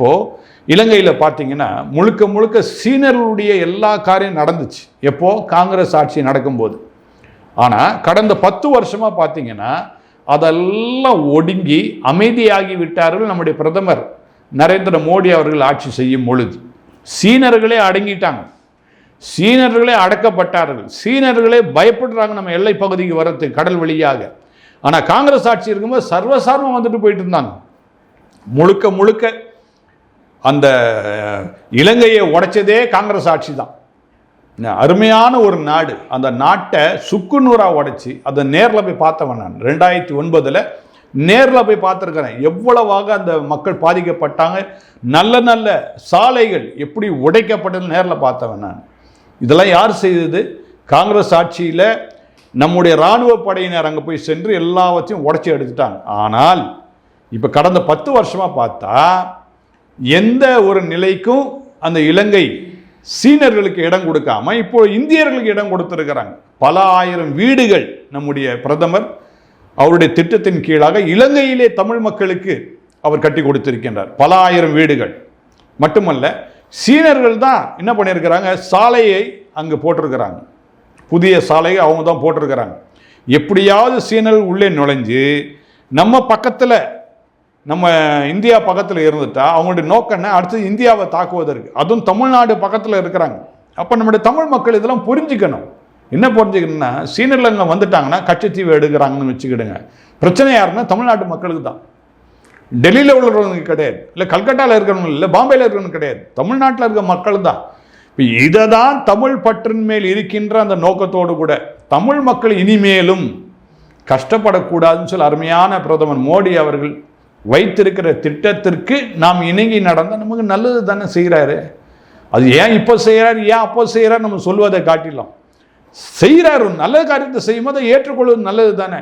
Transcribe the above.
இப்போது இலங்கையில் பார்த்தீங்கன்னா முழுக்க முழுக்க சீனர்களுடைய எல்லா காரியம் நடந்துச்சு. எப்போது காங்கிரஸ் ஆட்சி நடக்கும்போது. ஆனால் கடந்த பத்து வருஷமாக பார்த்தீங்கன்னா அதெல்லாம் ஒடுங்கி அமைதியாகி விட்டார்கள் நம்முடைய பிரதமர் நரேந்திர மோடி அவர்கள் ஆட்சி செய்யும் பொழுது. சீனர்களே அடங்கிட்டாங்க. சீனர்களே அடக்கப்பட்டார்கள். சீனர்களே பயப்படுறாங்க நம்ம எல்லை பகுதிக்கு வரத்து கடல் வழியாக. ஆனால் காங்கிரஸ் ஆட்சி இருக்கும்போது சர்வசார்பம் வந்துட்டு போயிட்டு இருந்தாங்க. முழுக்க முழுக்க அந்த இலங்கையை உடைச்சதே காங்கிரஸ் ஆட்சி தான் அருமையான ஒரு நாடு. அந்த நாட்டை சுக்குநூறாக உடைச்சி அதை நேரில் போய் பார்த்தவன் நான். ரெண்டாயிரத்தி ஒன்பதில் நேரில் போய் பார்த்துருக்கிறேன். எவ்வளவாக அந்த மக்கள் பாதிக்கப்பட்டாங்க. நல்ல நல்ல சாலைகள் எப்படி உடைக்கப்பட்டது நேரில் பார்த்தவன் நான். இதெல்லாம் யார் செய்தது? காங்கிரஸ் ஆட்சியில் நம்முடைய இராணுவ படையினர் அங்கே போய் சென்று எல்லாவற்றையும் உடைச்சி எடுத்துட்டாங்க. ஆனால் இப்போ கடந்த பத்து வருஷமாக பார்த்தா எந்த ஒரு நிலைக்கும் அந்த இலங்கை சீனர்களுக்கு இடம் கொடுக்காம இப்போ இந்தியர்களுக்கு இடம் கொடுத்துருக்கிறாங்க. பல ஆயிரம் வீடுகள் நம்முடைய பிரதமர் அவருடைய திட்டத்தின் கீழாக இலங்கையிலே தமிழ் மக்களுக்கு அவர் கட்டி கொடுத்திருக்கின்றார். பல ஆயிரம் வீடுகள். மட்டுமல்ல சீனர்கள் தான் என்ன பண்ணியிருக்கிறாங்க? சாலையை அங்கே போட்டிருக்கிறாங்க. புதிய சாலையை அவங்க தான் போட்டிருக்கிறாங்க. எப்படியாவது சீனர்கள் உள்ளே நுழைஞ்சு நம்ம பக்கத்தில் நம்ம இந்தியா பக்கத்தில் இருந்துட்டா அவங்களுடைய நோக்கம் என்ன? அடுத்தது இந்தியாவை தாக்குவதற்கு. அதுவும் தமிழ்நாடு பக்கத்தில் இருக்கிறாங்க. அப்போ நம்முடைய தமிழ் மக்கள் இதெல்லாம் புரிஞ்சுக்கணும். என்ன புரிஞ்சுக்கணும்னா சீனர்கள் இங்கே வந்துட்டாங்கன்னா கச்சத்தீவு எடுக்கிறாங்கன்னு வச்சுக்கிடுங்க. பிரச்சனை யாருன்னா தமிழ்நாட்டு மக்களுக்கு தான். டெல்லியில் உள்ளவங்க கிடையாது. இல்லை கல்கட்டாவில் இருக்கிறவங்க இல்லை பாம்பேயில் இருக்கிறவங்க கிடையாது. தமிழ்நாட்டில் இருக்க மக்கள் தான். இப்போ இதை தான் தமிழ் பற்றின் மேல் இருக்கின்ற அந்த நோக்கத்தோடு கூட தமிழ் மக்கள் இனிமேலும் கஷ்டப்படக்கூடாதுன்னு சொல்லி அருமையான பிரதமர் மோடி அவர்கள் வைத்திருக்கிற திட்டத்திற்கு நாம் இணங்கி நடந்தால் நமக்கு நல்லது தானே செய்கிறாரு. அது ஏன் இப்போ செய்கிறாரு ஏன் அப்போ செய்கிறார் நம்ம சொல்வதை காட்டிடலாம் செய்கிறாரு நல்ல காரியத்தை செய்யும்போது ஏற்றுக்கொள்வது நல்லது தானே.